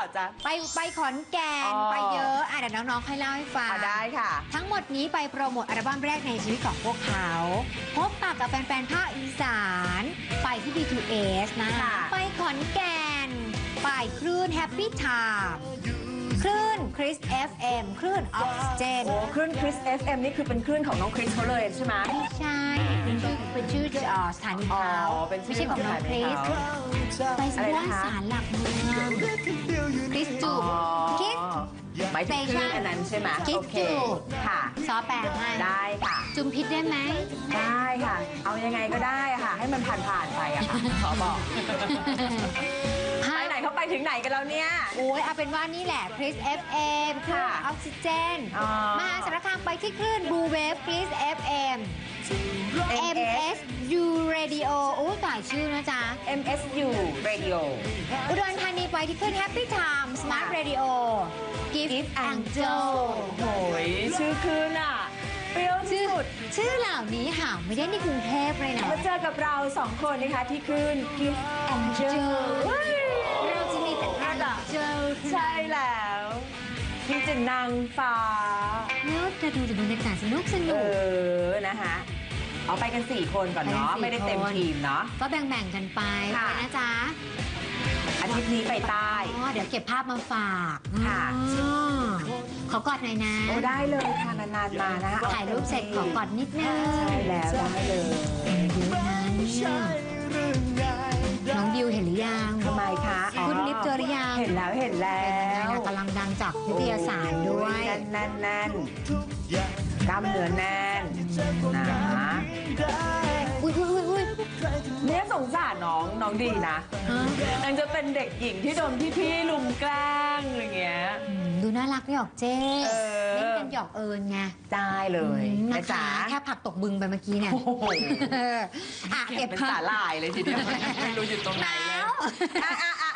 ล่าจ๊ะ ไปไปขอนแก่น อ๋อ ไปเยอะอะเดี๋ยวน้องๆค่อยเล่าให้ฟัง อะได้ค่ะ ทั้งหมดนี้ไปโปรโมทอัลบั้มแรกในชีวิตของพวกเขา พบปะกับแฟนๆภาคอีสาน ไปที่ B2S นะคะ ค่ะ ไปขอนแก่น ไปคลื่น Happy Time คลื่น Chris FM คลื่น Oxygen โอ้คลื่นคริส FM นี่คือเป็นคลื่นของน้องคริสเขาเลยใช่ไหม ไม่ใช่เป็นชื่อเป็นชื่อเอ่อสถานีอ๋อเขาเป็นชื่อไม่ใช่ของน้องคริสสถานีเขาไปอะไรไหว้นะคะศาลหลักเมืองายถึงคลื่นอันนั้นใช่ไหมคิดโอเคจูบ ค่ะ ซอแปลให้ได้ค่ะ จุมพิษได้ไหม ได้ค่ะ เอายังไงก็ได้ค่ะ ให้มันผ่านผ่านๆไปอะค่ะ ขอบอก ไปไหนเขาไปถึงไหนกันแล้วเนี่ย โอ้ยเอาเป็นว่านี่แหละคริส FM คลื่นค่ะออกซิเจนอ๋อ มหาสารคามไปที่คลื่นบูเวฟคริส FM MSU Radio โอ้ยต่ายชื่อนะจ๊ะ MSU Radio อุดรธานีไปที่คลื่น Happy Time Smart Radio Gift Gift Angel โอ้ยชื่อคลื่นอะเปรี้ยวที่สุด ชื่อเหล่านี้หาไม่ได้ในกรุงเทพเลยนะ มาเจอกับเราสองคนนะคะที่คลื่น Gift Angel เฮ้ยเราจะมีแต่ Angel ใช่แล้วที่จะนางฟ้าแล้วจะดูจะบรรยากาศสนุกสเอนุกอนะคะ เอาไปกัน 4 คนก่อนเนาะ ไปกันสี่ไม่ได้เต็มคน ทีมเนาะ ก็แบ่งๆกันไปค่ะ นะจ๊ะอาทิตย์นี้ไปใต้ อ๋อเดี๋ยวเก็บภาพมาฝากค่ะ อ๋อขอกอดหน่อยนะ โอ้ได้เลยค่ะนานๆมานะคะถ่ายรูปเสร็จขอกอดนิดนึงใช่แล้วได้เลยเดี๋ยวนะเนี่ย ลิฟต์เจอหรือยังเห็นแล้วเห็นแล้วกำลังดังจากนิตยสารด้วยโอ้แน่นแน่นแน่นกล้ามเนื้อแน่นนะอุ้ยอุ้ยอุ้ยอุ้ยเนี่ยสงสารน้องน้องดีนะฮะนางจะเป็นเด็กหญิงที่โดนพี่ๆลุมแกล้งอย่างเงี้ย อืมดูน่ารักไม่ออกเจ๊เออ เล่นกันหยอกเอิญไงได้เลยอืมนะนะจ๊ะคะแค่ผักตกบึงไปเมื่อกี้เนี่ยโอ้โหเอออะเก็เก็บบเป็นภาสาพหร่ายเลยทีเดียวไม่รู้อยู่ตรงไหนเลยอะอะอะ